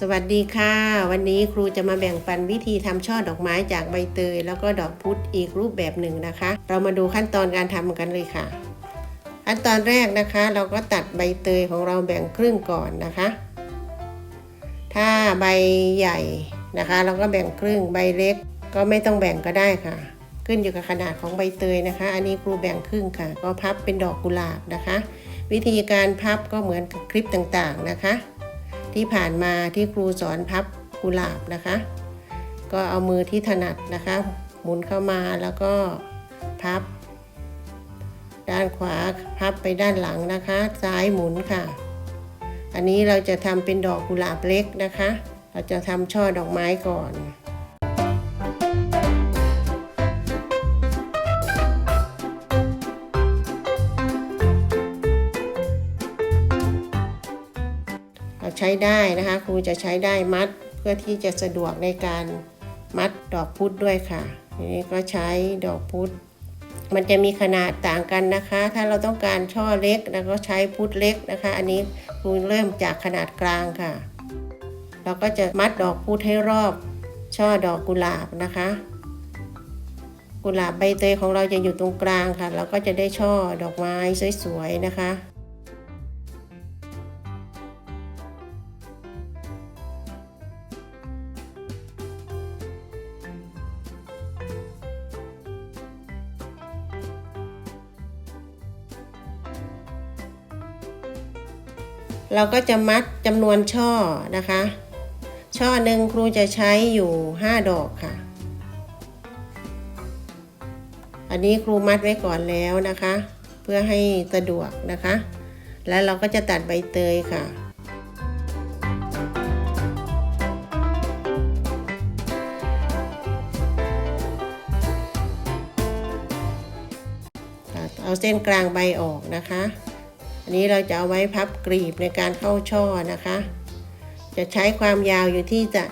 สวัสดีค่ะ วันนี้ครูจะมาแบ่งปันวิธีทำช่อดอกไม้จากใบเตย แล้วก็ดอกพุธอีกรูปแบบหนึ่งนะคะ เรามาดูขั้นตอนการทำกันเลยค่ะ ขั้นตอนแรกนะคะ เราก็ตัดใบเตยของเราแบ่งครึ่งก่อนนะคะ ถ้าใบใหญ่นะคะ เราก็แบ่งครึ่งใบเล็ก ก็ไม่ต้องแบ่งก็ได้ค่ะ ขึ้นอยู่กับขนาดของใบเตยนะคะ อันนี้ครูแบ่งครึ่งค่ะ ก็พับเป็นดอกกุหลาบนะคะ วิธีการพับก็เหมือนกับคลิปต่างๆนะคะ ที่ผ่านมาที่ครูสอนพับกุหลาบนะคะ ก็เอามือที่ถนัดนะคะ หมุนเข้ามาแล้วก็พับ ด้านขวาพับไปด้านหลังนะคะ ซ้ายหมุนค่ะ อันนี้เราจะทำเป็นดอกกุหลาบเล็กนะคะ เราจะทำช่อดอกไม้ก่อน ใช้ได้นะคะครูจะใช้ได้มัดเพื่อที่จะสะดวกในการมัดดอกพุธด้วยค่ะทีนี้ก็ใช้ดอกพุธมันจะมีขนาดต่างกันนะคะ ถ้าเราต้องการช่อเล็กเราก็ใช้พุธเล็กนะคะ อันนี้ครูเริ่มจากขนาดกลางค่ะ เราก็จะมัดดอกพุธให้รอบช่อดอกกุหลาบนะคะ กุหลาบใบเตยของเราจะอยู่ตรงกลางค่ะ เราก็จะได้ช่อดอกไม้สวยๆนะคะ เราก็จะมัดจำนวนช่อนะคะ ช่อหนึ่งครูจะใช้อยู่ 5 ดอกค่ะ อันนี้ครูมัดไว้ก่อนแล้วนะคะ เพื่อให้สะดวกนะคะ แล้วเราก็จะตัดใบเตยค่ะเอาเส้นกลางใบออกนะคะ อันนี้เราจะเอาไว้พับกรีบในการเข้าช่อนะคะ จะใช้ความยาวอยู่ที่จะ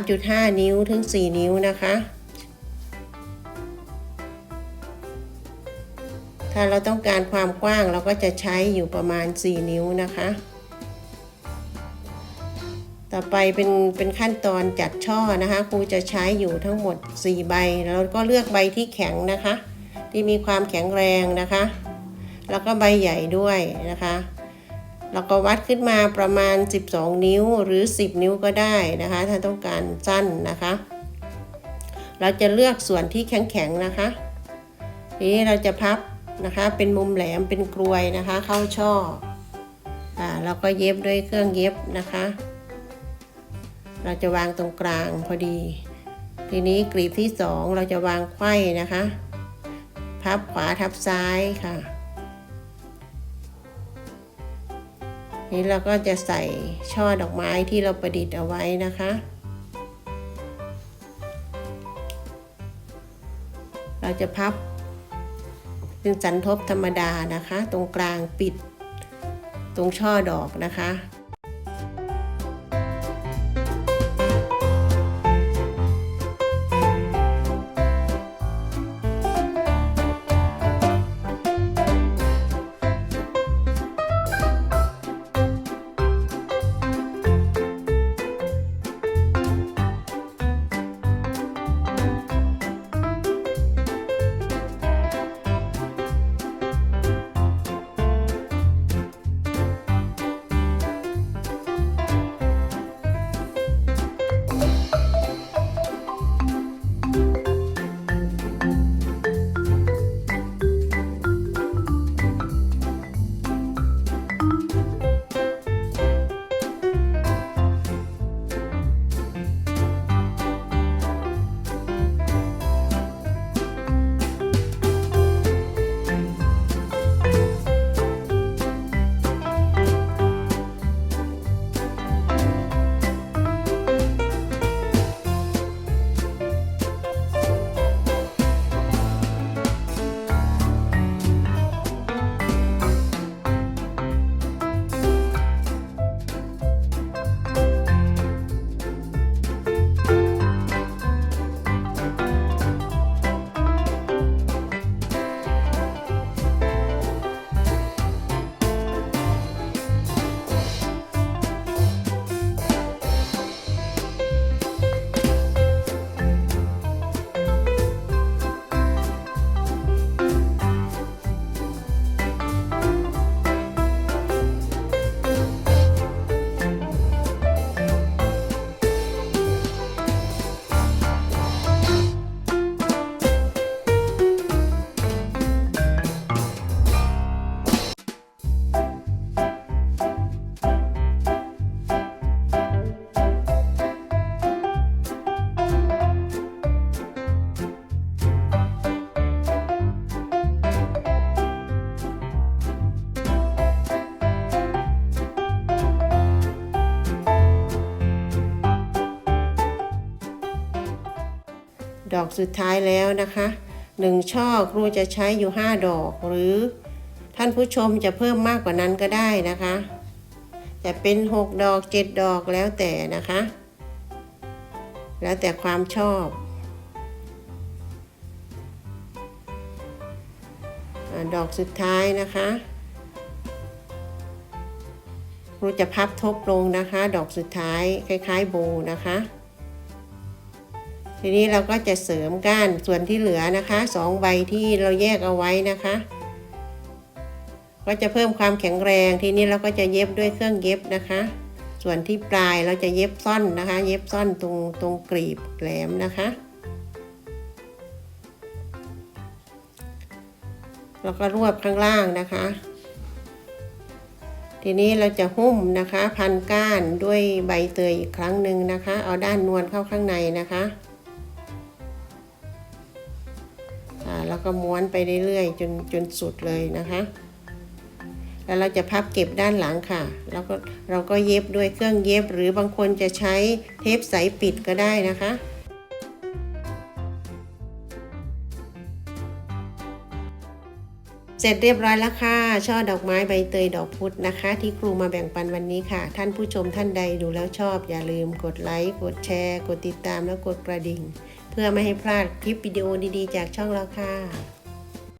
3.5 นิ้วถึง 4 นิ้วนะคะ ถ้าเราต้องการความกว้างเราก็จะใช้อยู่ประมาณ 4 นิ้วนะคะ ต่อไปเป็นเป็นขั้นตอนจัดช่อนะคะครูจะใช้อยู่ทั้งหมด 4 ใบ แล้วก็เลือกใบที่แข็งนะคะ ที่มีความแข็งแรงนะคะ แล้วก็ใบใหญ่ด้วยนะคะเราก็วัดขึ้นมาประมาณ 12 นิ้วหรือ 10 นิ้วก็ได้นะคะ ถ้าต้องการสั้นนะคะ เราจะเลือกส่วนที่แข็งๆนะคะทีนี้เราจะพับนะคะ เป็นมุมแหลมเป็นกลวยนะคะ เข้าช่ออ่าเราก็เย็บด้วยเครื่องเย็บนะคะ เราจะวางตรงกลางพอดี ทีนี้กลีบที่สองเราจะวางไขว้นะคะ พับขวาทับซ้ายค่ะ นี้เราก็จะใส่ช่อดอกไม้ที่เราประดิษฐ์เอาไว้นะคะ เราจะพับเป็นสันทบธรรมดานะคะ ตรงกลางปิดตรงช่อดอกนะคะ ดอกสุดท้ายแล้วนะคะหนึ่งช่อครูจะใช้อยู่ 5 ดอก หรือท่านผู้ชมจะเพิ่มมากกว่านั้นก็ได้นะคะ จะเป็น 6 ดอก 7 ดอกแล้วแต่นะคะ แล้วแต่ความชอบดอกสุดท้ายนะคะครูจะพับทบลงนะคะ ดอกสุดท้ายคล้ายๆโบนะคะ ทีนี้เราก็จะเสริมก้านส่วนที่เหลือนะคะสองใบที่เราแยกเอาไว้นะคะ ก็จะเพิ่มความแข็งแรง ทีนี้เราก็จะเย็บด้วยเครื่องเย็บนะคะ ส่วนที่ปลายเราจะเย็บซ่อนนะคะ เย็บซ่อนตรงตรงกรีบแหลมนะคะ แล้วก็รวบข้างล่างนะคะ ทีนี้เราจะหุ้มนะคะ พันก้านด้วยใบเตยอีกครั้งหนึ่งนะคะ เอาด้านนวลเข้าข้างในนะคะ ก็ม้วนไปเรื่อยๆจนจนสุดเลยนะคะ แล้วเราจะพับเก็บด้านหลังค่ะ แล้วก็เราก็เย็บด้วยเครื่องเย็บ หรือบางคนจะใช้เทปใสปิดก็ได้นะคะเสร็จเรียบร้อยแล้วค่ะ ช่อดอกไม้ใบเตยดอกพุธนะคะ ที่ครูมาแบ่งปันวันนี้ค่ะ ท่านผู้ชมท่านใดดูแล้วชอบ อย่าลืมกดไลค์ กดแชร์ กดติดตามและกดกระดิ่ง พื่อไม่ให้พลาดคลิปวิดีโอดีๆ จากช่องเราค่ะ